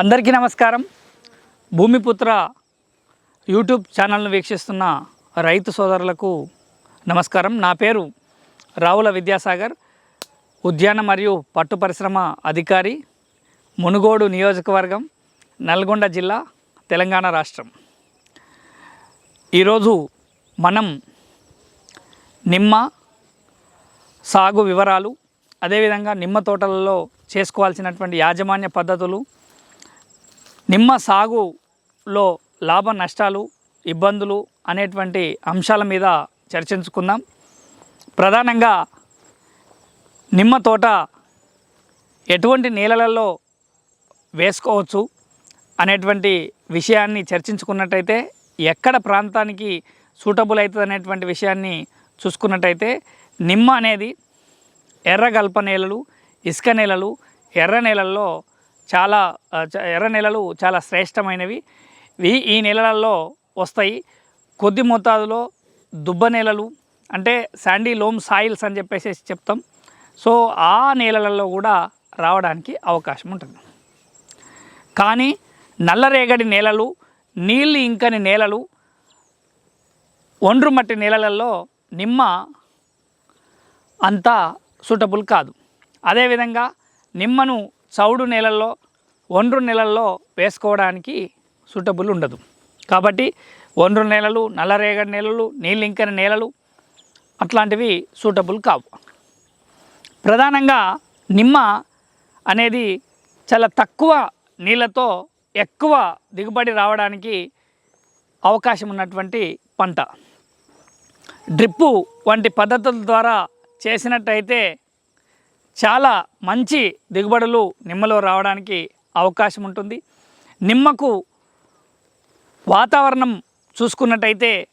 అందరికీ నమస్కారం. భూమిపుత్ర యూట్యూబ్ ఛానల్ను వీక్షిస్తున్న రైతు సోదరులకు నమస్కారం. నా పేరు రావుల విద్యాసాగర్ ఉద్యాన మరియు పట్టు పరిశ్రమ అధికారి మునుగోడు నియోజకవర్గం నల్గొండ జిల్లా తెలంగాణ రాష్ట్రం. ఈరోజు మనం నిమ్మ సాగు వివరాలు అదేవిధంగా నిమ్మ తోటలలో చేసుకోవాల్సినటువంటి యాజమాన్య పద్ధతులు నిమ్మ సాగులో లాభ నష్టాలు ఇబ్బందులు అనేటువంటి అంశాల మీద చర్చించుకుందాం. ప్రధానంగా నిమ్మ తోట ఎటువంటి నీళ్ళలలో వేసుకోవచ్చు అనేటువంటి విషయాన్ని చర్చించుకున్నట్టయితే ఎక్కడ ప్రాంతానికి సూటబుల్ అవుతుంది అనేటువంటి విషయాన్ని చూసుకున్నట్టయితే నిమ్మ అనేది ఎర్రగల్ప నేలలు ఇసుక నేలలు ఎర్ర నేలల్లో చాలా ఎర్ర నేలలు చాలా శ్రేష్టమైనవి. ఈ నెలలలో వస్తాయి. కొద్ది మోతాదులో దుబ్బ నేలలు అంటే శాండీ లోమ్ సాయిల్స్ అని చెప్పేసి చెప్తాం. సో ఆ నేలలలో కూడా రావడానికి అవకాశం ఉంటుంది. కానీ నల్లరేగడి నేలలు నీళ్ళు ఇంకని నేలలు ఒండ్రు మట్టి నేలలలో నిమ్మ అంతా సూటబుల్ కాదు. అదేవిధంగా నిమ్మను చౌడు నేలల్లో ఒండ్రు నేలల్లో వేసుకోవడానికి సూటబుల్ ఉండదు. కాబట్టి ఒండ్రు నేలలు నల్లరేగడి నేలలు నీళ్ళింకని నేలలు అట్లాంటివి సూటబుల్ కావు. ప్రధానంగా నిమ్మ అనేది చాలా తక్కువ నీళ్ళతో ఎక్కువ దిగుబడి రావడానికి అవకాశం ఉన్నటువంటి పంట. డ్రిప్పు వంటి పద్ధతుల ద్వారా చేసినట్టయితే చాలా మంచి దిగుబడులు నిమ్మలో రావడానికి అవకాశం ఉంటుంది. నిమ్మకు వాతావరణం చూసుకున్నట్టయితే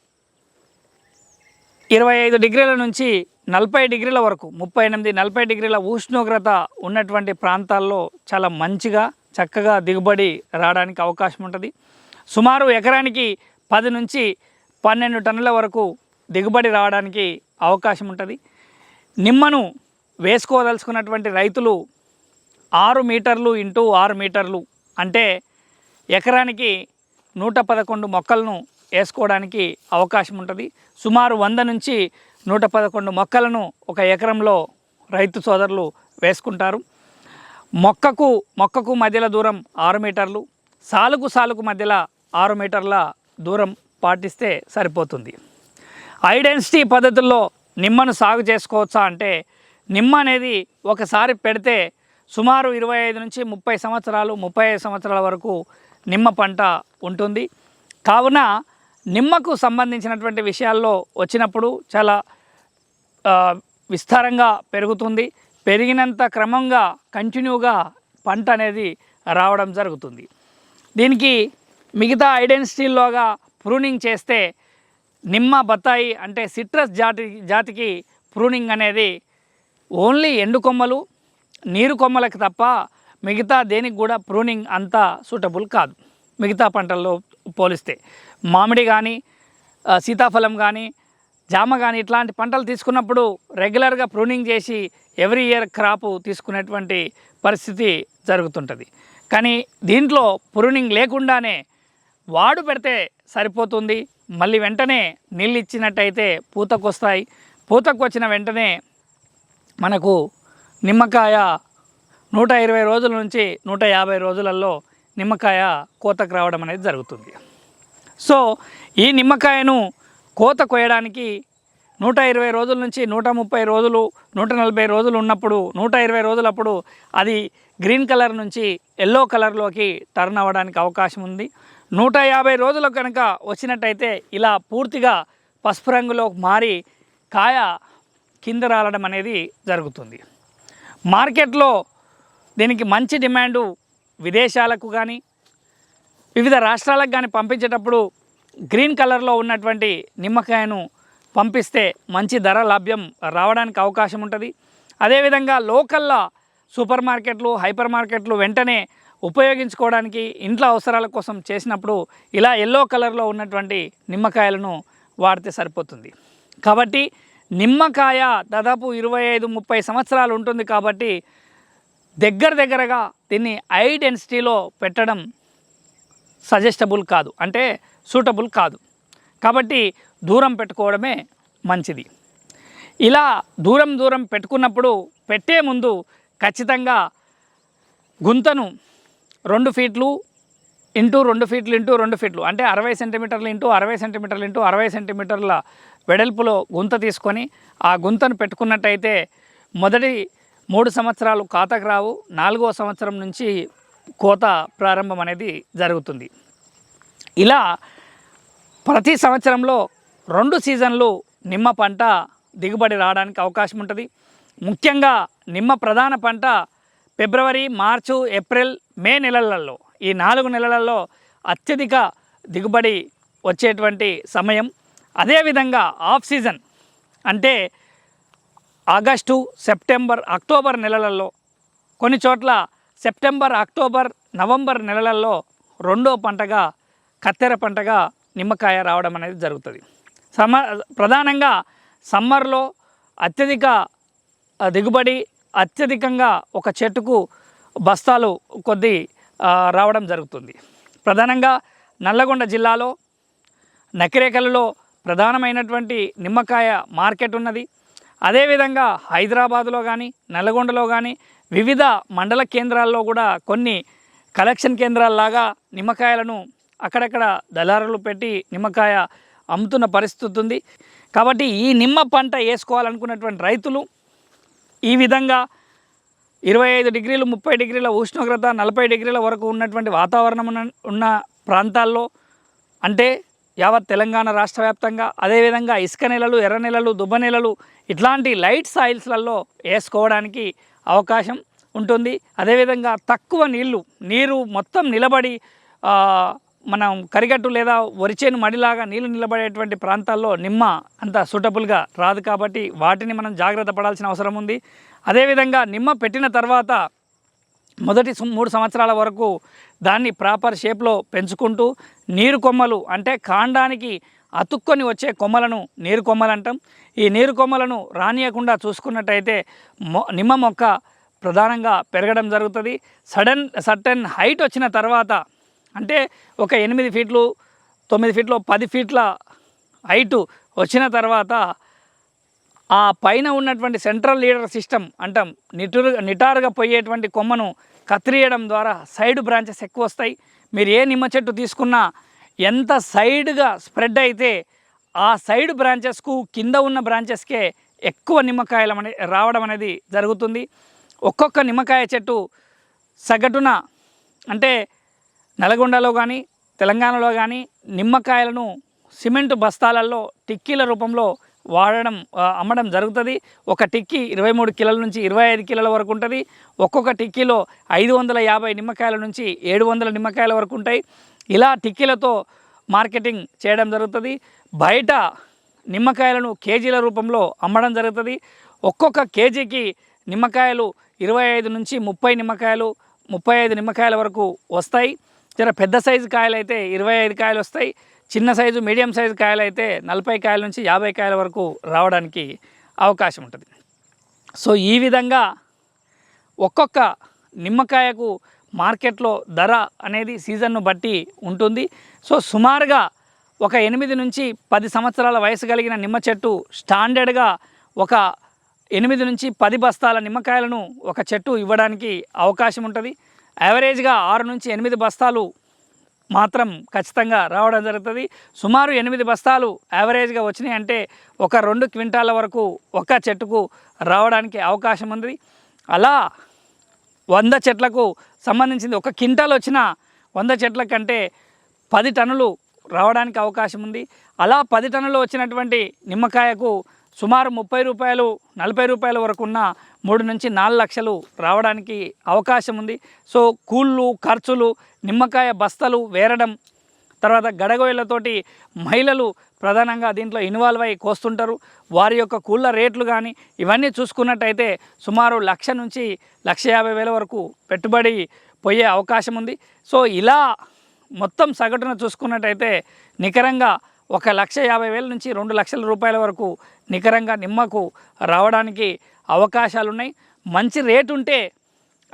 ఇరవై ఐదు డిగ్రీల నుంచి నలభై డిగ్రీల వరకు ముప్పై ఎనిమిది నలభై డిగ్రీల ఉష్ణోగ్రత ఉన్నటువంటి ప్రాంతాల్లో చాలా మంచిగా చక్కగా దిగుబడి రావడానికి అవకాశం ఉంటుంది. సుమారు ఎకరానికి పది నుంచి పన్నెండు టన్నుల వరకు దిగుబడి రావడానికి అవకాశం ఉంటుంది. నిమ్మను వేసుకోదలుచుకున్నటువంటి రైతులు ఆరు మీటర్లు ఇంటూ ఆరు మీటర్లు అంటే ఎకరానికి నూట పదకొండు మొక్కలను వేసుకోవడానికి అవకాశం ఉంటుంది. సుమారు వంద నుంచి నూట పదకొండు మొక్కలను ఒక ఎకరంలో రైతు సోదరులు వేసుకుంటారు. మొక్కకు మొక్కకు మధ్యల దూరం ఆరు మీటర్లు సాలుకు సాలుకు మధ్యలో ఆరు మీటర్ల దూరం పాటిస్తే సరిపోతుంది. ఐడెన్సిటీ పద్ధతుల్లో నిమ్మను సాగు చేసుకోవచ్చా అంటే నిమ్మ అనేది ఒకసారి పెడితే సుమారు ఇరవై ఐదు నుంచి ముప్పై సంవత్సరాలు ముప్పై ఐదు సంవత్సరాల వరకు నిమ్మ పంట ఉంటుంది. కావున నిమ్మకు సంబంధించినటువంటి విషయాల్లో వచ్చినప్పుడు చాలా విస్తారంగా పెరుగుతుంది. పెరిగినంత క్రమంగా కంటిన్యూగా పంట అనేది రావడం జరుగుతుంది. దీనికి మిగతా ఐడెన్సిటీల్లోగా ప్రూనింగ్ చేస్తే నిమ్మ బత్తాయి అంటే సిట్రస్ జాతి జాతికి ప్రూనింగ్ అనేది ఓన్లీ ఎండు కొమ్మలు నీరు కొమ్మలకు తప్ప మిగతా దేనికి కూడా ప్రూనింగ్ అంతా సూటబుల్ కాదు. మిగతా పంటల్లో పోలిస్తే మామిడి కానీ సీతాఫలం కానీ జామ కానీ ఇట్లాంటి పంటలు తీసుకున్నప్పుడు రెగ్యులర్గా ప్రూనింగ్ చేసి ఎవ్రీ ఇయర్ క్రాప్ తీసుకునేటువంటి పరిస్థితి జరుగుతుంటుంది. కానీ దీంట్లో ప్రూనింగ్ లేకుండానే వాడు పెడితే సరిపోతుంది. మళ్ళీ వెంటనే నీళ్ళు ఇచ్చినట్టయితే పూతకు వస్తాయి పూతకు వచ్చిన వెంటనే మనకు నిమ్మకాయ నూట ఇరవై రోజుల నుంచి నూట యాభై రోజులలో నిమ్మకాయ కోతకు రావడం అనేది జరుగుతుంది. సో ఈ నిమ్మకాయను కోత కోయడానికి నూట ఇరవై రోజుల నుంచి నూట ముప్పై రోజులు నూట నలభై రోజులు ఉన్నప్పుడు నూట ఇరవై రోజులప్పుడు అది గ్రీన్ కలర్ నుంచి ఎల్లో కలర్లోకి టర్న్ అవ్వడానికి అవకాశం ఉంది. నూట యాభై రోజులు కనుక వచ్చినట్టయితే ఇలా పూర్తిగా పసుపు రంగులో మారి కాయ కింద రాలడం అనేది జరుగుతుంది. మార్కెట్లో దీనికి మంచి డిమాండు విదేశాలకు కానీ వివిధ రాష్ట్రాలకు కానీ పంపించేటప్పుడు గ్రీన్ కలర్లో ఉన్నటువంటి నిమ్మకాయను పంపిస్తే మంచి ధర లభ్యం రావడానికి అవకాశం ఉంటుంది. అదేవిధంగా లోకల్లో సూపర్ మార్కెట్లు హైపర్ మార్కెట్లు వెంటనే ఉపయోగించుకోవడానికి ఇంట్లో అవసరాల కోసం చేసినప్పుడు ఇలా ఎల్లో కలర్లో ఉన్నటువంటి నిమ్మకాయలను వాడితే సరిపోతుంది. కాబట్టి నిమ్మకాయ దాదాపు ఇరవై ఐదు ముప్పై సంవత్సరాలు ఉంటుంది కాబట్టి దగ్గర దగ్గరగా దీన్ని హై డెన్సిటీలో పెట్టడం సజెస్టబుల్ కాదు. అంటే సూటబుల్ కాదు. కాబట్టి దూరం పెట్టుకోవడమే మంచిది. ఇలా దూరం దూరం పెట్టుకున్నప్పుడు పెట్టే ముందు ఖచ్చితంగా గుంతను రెండు ఫీట్లు ఇంటూ రెండు ఫీట్లు ఇంటూ రెండు ఫీట్లు అంటే అరవై సెంటీమీటర్లు ఇంటూ అరవై సెంటీమీటర్లు ఇంటూ అరవై సెంటీమీటర్ల వెడల్పులో గుంత తీసుకొని ఆ గుంతను పెట్టుకున్నట్టయితే మొదటి మూడు సంవత్సరాలు ఖాతాకు రావు నాలుగో సంవత్సరం నుంచి కోత ప్రారంభం అనేది జరుగుతుంది. ఇలా ప్రతి సంవత్సరంలో రెండు సీజన్లు నిమ్మ పంట దిగుబడి రావడానికి అవకాశం ఉంటుంది. ముఖ్యంగా నిమ్మ ప్రధాన పంట ఫిబ్రవరి మార్చు ఏప్రిల్ మే నెలలలో ఈ నాలుగు నెలలలో అత్యధిక దిగుబడి వచ్చేటువంటి సమయం. అదేవిధంగా ఆఫ్ సీజన్ అంటే ఆగస్టు సెప్టెంబర్ అక్టోబర్ నెలలలో కొన్ని చోట్ల సెప్టెంబర్ అక్టోబర్ నవంబర్ నెలలలో రెండో పంటగా కత్తెర పంటగా నిమ్మకాయ రావడం అనేది జరుగుతుంది. సమ ప్రధానంగా సమ్మర్లో అత్యధిక దిగుబడి అత్యధికంగా ఒక చెట్టుకు బస్తాలు కొద్ది రావడం జరుగుతుంది. ప్రధానంగా నల్లగొండ జిల్లాలో నకిరేకలలో ప్రధానమైనటువంటి నిమ్మకాయ మార్కెట్ ఉన్నది. అదేవిధంగా హైదరాబాదులో కానీ నల్గొండలో కానీ వివిధ మండల కేంద్రాల్లో కూడా కొన్ని కలెక్షన్ కేంద్రాల్లాగా నిమ్మకాయలను అక్కడక్కడ దళారులు పెట్టి నిమ్మకాయ అమ్ముతున్న పరిస్థితి ఉంది. కాబట్టి ఈ నిమ్మ పంట వేసుకోవాలనుకున్నటువంటి రైతులు ఈ విధంగా ఇరవై ఐదు డిగ్రీలు ముప్పై డిగ్రీల ఉష్ణోగ్రత నలభై డిగ్రీల వరకు ఉన్నటువంటి వాతావరణం ఉన్న ఉన్న ప్రాంతాల్లో అంటే యావత్ తెలంగాణ రాష్ట్ర వ్యాప్తంగా అదేవిధంగా ఇసుక నెలలు ఎర్ర నెలలు దుబ్బ నెలలు ఇట్లాంటి లైట్ సాయిల్స్లలో వేసుకోవడానికి అవకాశం ఉంటుంది. అదేవిధంగా తక్కువ నీళ్ళు నీరు మొత్తం నిలబడి మనం కరిగట్టు లేదా వరిచేను మడిలాగా నీళ్ళు నిలబడేటువంటి ప్రాంతాల్లో నిమ్మ అంత సూటబుల్గా రాదు కాబట్టి వాటిని మనం జాగ్రత్త పడాల్సిన అవసరం ఉంది. అదేవిధంగా నిమ్మ పెట్టిన తర్వాత మొదటి మూడు సంవత్సరాల వరకు దాన్ని ప్రాపర్ షేప్లో పెంచుకుంటూ నీరు కొమ్మలు అంటే కాండానికి అతుక్కొని వచ్చే కొమ్మలను నీరు కొమ్మలు అంటాం. ఈ నీరు కొమ్మలను రానియకుండా చూసుకున్నట్టయితే మొ నిమ్మ మొక్క ప్రధానంగా పెరగడం జరుగుతుంది. సడన్ సర్టన్ హైట్ వచ్చిన తర్వాత అంటే ఒక ఎనిమిది ఫీట్లు తొమ్మిది ఫీట్లు పది ఫీట్ల హైటు వచ్చిన తర్వాత ఆ పైన ఉన్నటువంటి సెంట్రల్ లీడర్ సిస్టమ్ అంటాం నిటురు నిటారుగా పోయేటువంటి కొమ్మను కత్తిరియడం ద్వారా సైడ్ బ్రాంచెస్ ఎక్కువ వస్తాయి. మీరు ఏ నిమ్మ చెట్టు తీసుకున్నా ఎంత సైడ్గా స్ప్రెడ్ అయితే ఆ సైడ్ బ్రాంచెస్కు కింద ఉన్న బ్రాంచెస్కే ఎక్కువ నిమ్మకాయలు అనే రావడం అనేది జరుగుతుంది. ఒక్కొక్క నిమ్మకాయ చెట్టు సగటున అంటే నల్గొండలో కానీ తెలంగాణలో కానీ నిమ్మకాయలను సిమెంట్ బస్తాలలో టిక్కీల రూపంలో వాడడం అమ్మడం జరుగుతుంది. ఒక టిక్కీ ఇరవై మూడు కిలోల నుంచి ఇరవై ఐదు కిలోల వరకు ఉంటుంది. ఒక్కొక్క టిక్కీలో ఐదు వందల యాభై నిమ్మకాయల నుంచి ఏడు వందల నిమ్మకాయల వరకు ఉంటాయి. ఇలా టిక్కీలతో మార్కెటింగ్ చేయడం జరుగుతుంది. బయట నిమ్మకాయలను కేజీల రూపంలో అమ్మడం జరుగుతుంది. ఒక్కొక్క కేజీకి నిమ్మకాయలు ఇరవై ఐదు నుంచి ముప్పై నిమ్మకాయలు ముప్పై ఐదు నిమ్మకాయల వరకు వస్తాయి. జర పెద్ద సైజు కాయలు అయితే ఇరవై ఐదు కాయలు వస్తాయి. చిన్న సైజు మీడియం సైజు కాయలు అయితే నలభై కాయల నుంచి యాభై కాయల వరకు రావడానికి అవకాశం ఉంటుంది. సో ఈ విధంగా ఒక్కొక్క నిమ్మకాయకు మార్కెట్లో ధర అనేది సీజన్ను బట్టి ఉంటుంది. సో సుమారుగా ఒక ఎనిమిది నుంచి పది సంవత్సరాల వయసు కలిగిన నిమ్మ చెట్టు స్టాండర్డ్గా ఒక ఎనిమిది నుంచి పది బస్తాల నిమ్మకాయలను ఒక చెట్టు ఇవ్వడానికి అవకాశం ఉంటుంది. యావరేజ్గా ఆరు నుంచి ఎనిమిది బస్తాలు మాత్రం ఖచ్చితంగా రావడం జరుగుతుంది. సుమారు ఎనిమిది బస్తాలు యావరేజ్గా వచ్చినాయి అంటే ఒక రెండు క్వింటాల వరకు ఒక చెట్టుకు రావడానికి అవకాశం ఉంది. అలా వంద చెట్లకు సంబంధించింది ఒక క్వింటాల్ వచ్చిన వంద చెట్ల కంటే పది టన్నులు రావడానికి అవకాశం ఉంది. అలా పది టన్నులు వచ్చినటువంటి నిమ్మకాయకు సుమారు ముప్పై రూపాయలు నలభై రూపాయల వరకు ఉన్న మూడు నుంచి నాలుగు లక్షలు రావడానికి అవకాశం ఉంది. సో కూళ్ళు ఖర్చులు నిమ్మకాయ బస్తలు వేరడం తర్వాత గడగోయలతోటి మహిళలు ప్రధానంగా దీంట్లో ఇన్వాల్వ్ అయ్యి కోస్తుంటారు. వారి యొక్క కూళ్ళ రేట్లు కానీ ఇవన్నీ చూసుకున్నట్టయితే సుమారు లక్ష నుంచి లక్ష యాభై వేల వరకు పెట్టుబడి పోయే అవకాశం ఉంది. సో ఇలా మొత్తం సగటున చూసుకున్నట్టయితే నికరంగా ఒక లక్ష యాభై వేల నుంచి రెండు లక్షల రూపాయల వరకు నికరంగా నిమ్మకు రావడానికి అవకాశాలు ఉన్నాయి మంచి రేటు ఉంటే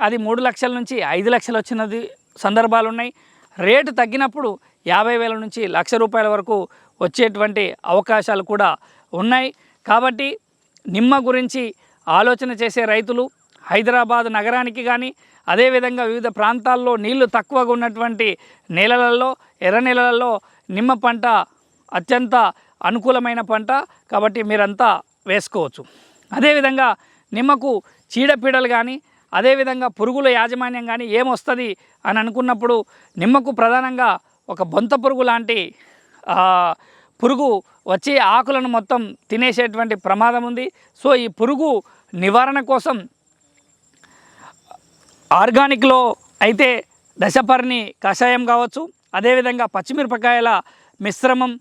అది మూడు లక్షల నుంచి ఐదు లక్షలు వచ్చినది సందర్భాలు ఉన్నాయి రేటు తగ్గినప్పుడు యాభై వేల నుంచి లక్ష రూపాయల వరకు వచ్చేటువంటి అవకాశాలు కూడా ఉన్నాయి. కాబట్టి నిమ్మ గురించి ఆలోచన చేసే రైతులు హైదరాబాద్ నగరానికి కానీ అదేవిధంగా వివిధ ప్రాంతాల్లో నీళ్ళు తక్కువగా ఉన్నటువంటి నేలలలో ఎర్ర నేలలలో నిమ్మ పంట అత్యంత అనుకూలమైన పంట కాబట్టి మీరంతా వేసుకోవచ్చు. అదేవిధంగా నిమ్మకు చీడపీడలు కానీ అదేవిధంగా పురుగుల యాజమాన్యం కానీ ఏమొస్తుంది అని అనుకున్నప్పుడు నిమ్మకు ప్రధానంగా ఒక బొంత పురుగు లాంటి పురుగు వచ్చి ఆకులను మొత్తం తినేసేటువంటి ప్రమాదం ఉంది. సో ఈ పురుగు నివారణ కోసం ఆర్గానిక్లో అయితే దశపర్ణి కషాయం కావచ్చు. అదేవిధంగా పచ్చిమిరపకాయల మిశ్రమం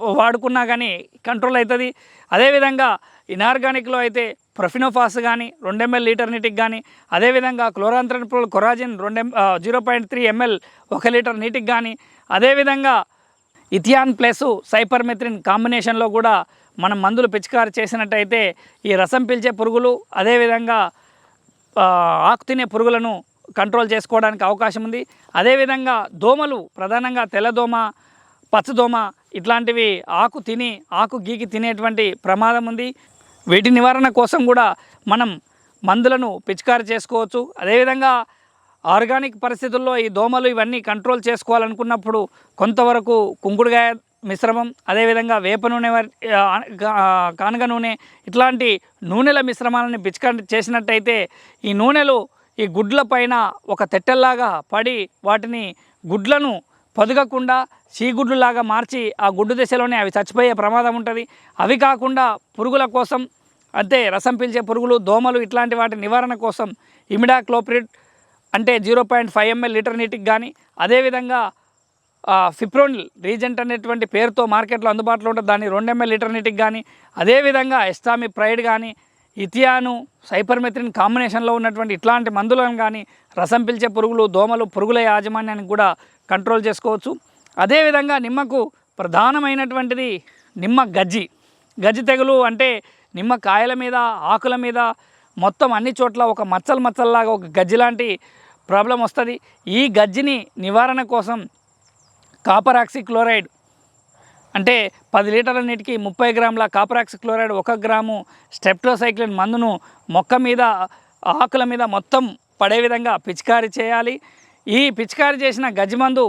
వాడుకున్నా కానీ కంట్రోల్ అవుతుంది అదేవిధంగా ఇనార్గానిక్లో అయితే ప్రొఫినోఫాస్ కానీ రెండు ఎంఎల్ లీటర్ నీటికి కానీ అదేవిధంగా క్లోరాంత్రనిప్రోల్ కొరాజిన్ రెండు ఎం జీరో పాయింట్ త్రీ ఎంఎల్ ఒక లీటర్ నీటికి కానీ అదేవిధంగా ఇథియాన్ ప్లస్ సైపర్మెథ్రిన్ కాంబినేషన్లో కూడా మనం మందులు పిచికారి చేసినట్టయితే ఈ రసం పీల్చే పురుగులు అదేవిధంగా ఆకు తినే పురుగులను కంట్రోల్ చేసుకోవడానికి అవకాశం ఉంది. అదేవిధంగా దోమలు ప్రధానంగా తెల్లదోమ పచ్చదోమ ఇట్లాంటివి ఆకు తిని ఆకు గీకి తినేటువంటి ప్రమాదం ఉంది. వీటి నివారణ కోసం కూడా మనం మందులను పిచికారి చేసుకోవచ్చు. అదేవిధంగా ఆర్గానిక్ పరిస్థితుల్లో ఈ దోమలు ఇవన్నీ కంట్రోల్ చేసుకోవాలనుకున్నప్పుడు కొంతవరకు కుంకుడుగాయ మిశ్రమం అదేవిధంగా వేప నూనె కానగ కానుగ నూనె ఇట్లాంటి నూనెల మిశ్రమాలను పిచికారి చేసినట్టయితే ఈ నూనెలు ఈ గుడ్ల పైన ఒక తెట్టెల్లాగా పడి వాటిని గుడ్లను పొదగకుండా చీగుడ్లులాగా మార్చి ఆ గుడ్డు దశలోనే అవి చచ్చిపోయే ప్రమాదం ఉంటుంది. అవి కాకుండా పురుగుల కోసం అంతే రసం పీల్చే పురుగులు దోమలు ఇట్లాంటి వాటి నివారణ కోసం ఇమిడాక్లోప్రిడ్ అంటే zero point five ml litre నీటికి కానీ అదేవిధంగా ఫిప్రోనిల్ రీజెంట్ అనేటువంటి పేరుతో మార్కెట్లో అందుబాటులో ఉంటుంది దాన్ని రెండు ఎంఎల్ లీటర్ నీటికి కానీ అదేవిధంగా ఎస్టామి ప్రైడ్ కానీ ఇథియాను సైపర్మెత్రిన్ కాంబినేషన్లో ఉన్నటువంటి ఇట్లాంటి మందులను కానీ రసం పీల్చే పురుగులు దోమలు పురుగుల యాజమాన్యానికి కూడా కంట్రోల్ చేసుకోవచ్చు. అదేవిధంగా నిమ్మకు ప్రధానమైనటువంటిది నిమ్మ గజ్జి. గజ్జి తెగులు అంటే నిమ్మ కాయల మీద ఆకుల మీద మొత్తం అన్ని చోట్ల ఒక మచ్చలు మచ్చల్లాగా ఒక గజ్జి లాంటి ప్రాబ్లం వస్తుంది. ఈ గజ్జిని నివారణ కోసం కాపర్ క్లోరైడ్ అంటే పది లీటర్ల నీటికి ముప్పై గ్రాముల కాపరాక్సి క్లోరైడ్ ఒక గ్రాము స్టెప్టోసైక్లిన్ మందును మొక్క మీద ఆకుల మీద మొత్తం పడే విధంగా పిచికారీ చేయాలి. ఈ పిచికారి చేసిన గజ్జి మందు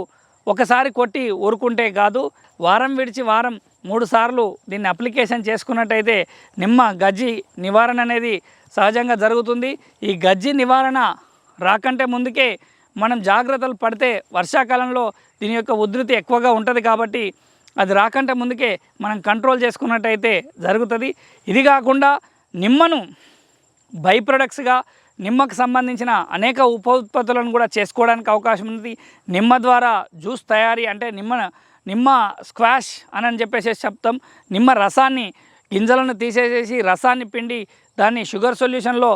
ఒకసారి కొట్టి ఊరుకుంటే కాదు వారం విడిచి వారం మూడు సార్లు దీన్ని అప్లికేషన్ చేసుకున్నట్టయితే నిమ్మ గజ్జి నివారణ అనేది సహజంగా జరుగుతుంది. ఈ గజ్జి నివారణ రాకంటే ముందుకే మనం జాగ్రత్తలు పడితే వర్షాకాలంలో దీని యొక్క ఉధృతి ఎక్కువగా ఉంటుంది కాబట్టి అది రాకంటే ముందుకే మనం కంట్రోల్ చేసుకున్నట్టయితే జరుగుతుంది. ఇది కాకుండా నిమ్మను బై ప్రొడక్ట్స్గా నిమ్మకు సంబంధించిన అనేక ఉప ఉత్పత్తులను కూడా చేసుకోవడానికి అవకాశం ఉంది నిమ్మ ద్వారా జ్యూస్ తయారీ అంటే నిమ్మ నిమ్మ స్క్వాష్ అని అని చెప్పేసి చెప్తాం. నిమ్మ రసాన్ని గింజలను తీసేసేసి రసాన్ని పిండి దాన్ని షుగర్ సొల్యూషన్లో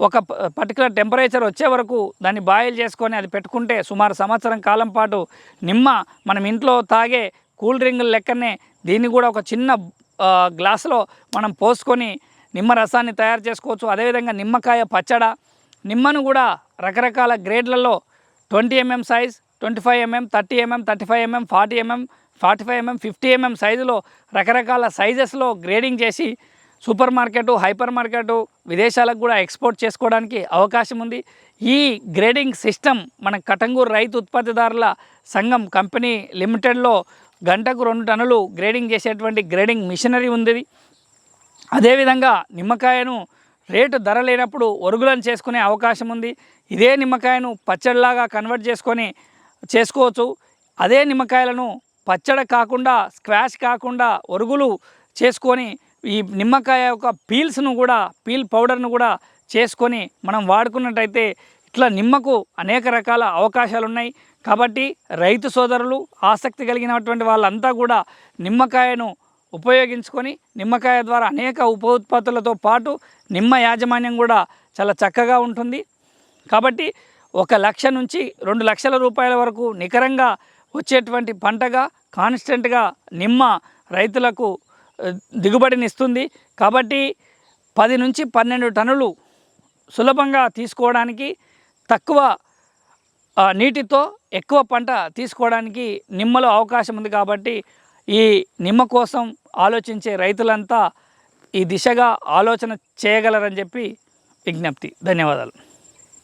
ఒక పర్టికులర్ టెంపరేచర్ వచ్చే వరకు దాన్ని బాయిల్ చేసుకొని అది పెట్టుకుంటే సుమారు సంవత్సరం కాలం పాటు నిమ్మ మనం ఇంట్లో తాగే కూల్ డ్రింకుల లెక్కనే దీన్ని కూడా ఒక చిన్న గ్లాసులో మనం పోసుకొని నిమ్మ రసాన్ని తయారు చేసుకోవచ్చు. అదేవిధంగా నిమ్మకాయ పచ్చడ నిమ్మను కూడా రకరకాల గ్రేడ్లలో twenty MM size twenty five MM thirty MM thirty five MM forty MM forty five MM fifty MM సైజులో రకరకాల సైజెస్లో గ్రేడింగ్ చేసి సూపర్ మార్కెట్ హైపర్ మార్కెట్ విదేశాలకు కూడా ఎక్స్పోర్ట్ చేసుకోవడానికి అవకాశం ఉంది. ఈ గ్రేడింగ్ సిస్టమ్ మన కటంగూరు రైతు ఉత్పత్తిదారుల సంఘం కంపెనీ లిమిటెడ్లో గంటకు రెండు టన్నులు గ్రేడింగ్ చేసేటువంటి గ్రేడింగ్ మిషనరీ ఉంది. అదేవిధంగా నిమ్మకాయను రేటు ధర లేనప్పుడు ఒరుగులను చేసుకునే అవకాశం ఉంది. ఇదే నిమ్మకాయను పచ్చడిలాగా కన్వర్ట్ చేసుకొని చేసుకోవచ్చు. అదే నిమ్మకాయలను పచ్చడి కాకుండా స్క్వాష్ కాకుండా ఒరుగులు చేసుకొని ఈ నిమ్మకాయ యొక్క పీల్స్ను కూడా పీల్ పౌడర్ను కూడా చేసుకొని మనం వాడుకున్నట్టయితే ఇట్లా నిమ్మకు అనేక రకాల అవకాశాలు ఉన్నాయి కాబట్టి రైతు సోదరులు ఆసక్తి కలిగినటువంటి వాళ్ళంతా కూడా నిమ్మకాయను ఉపయోగించుకొని నిమ్మకాయ ద్వారా అనేక ఉప ఉత్పత్తులతో పాటు నిమ్మ యాజమాన్యం కూడా చాలా చక్కగా ఉంటుంది. కాబట్టి ఒక లక్ష నుంచి రెండు లక్షల రూపాయల వరకు నికరంగా వచ్చేటువంటి పంటగా కాన్స్టెంట్గా నిమ్మ రైతులకు దిగుబడినిస్తుంది. కాబట్టి పది నుంచి పన్నెండు టన్నులు సులభంగా తీసుకోవడానికి తక్కువ నీటితో ఎక్కువ పంట తీసుకోవడానికి నిమ్మలో అవకాశం ఉంది. కాబట్టి ఈ నిమ్మ కోసం ఆలోచించే రైతులంతా ఈ దిశగా ఆలోచన చేయగలరని చెప్పి విజ్ఞప్తి. ధన్యవాదాలు.